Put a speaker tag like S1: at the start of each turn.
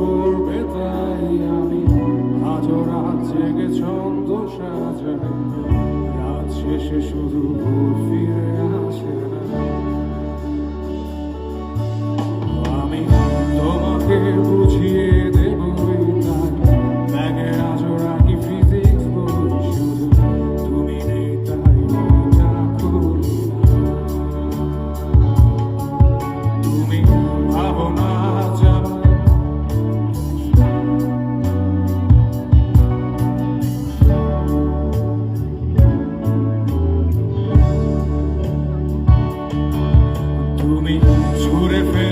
S1: করবে তাই আমি আজও রাত জেগে ছন্দ সাজাই রাত শেষে শুধু তুমি ছুঁড়ে ফেলে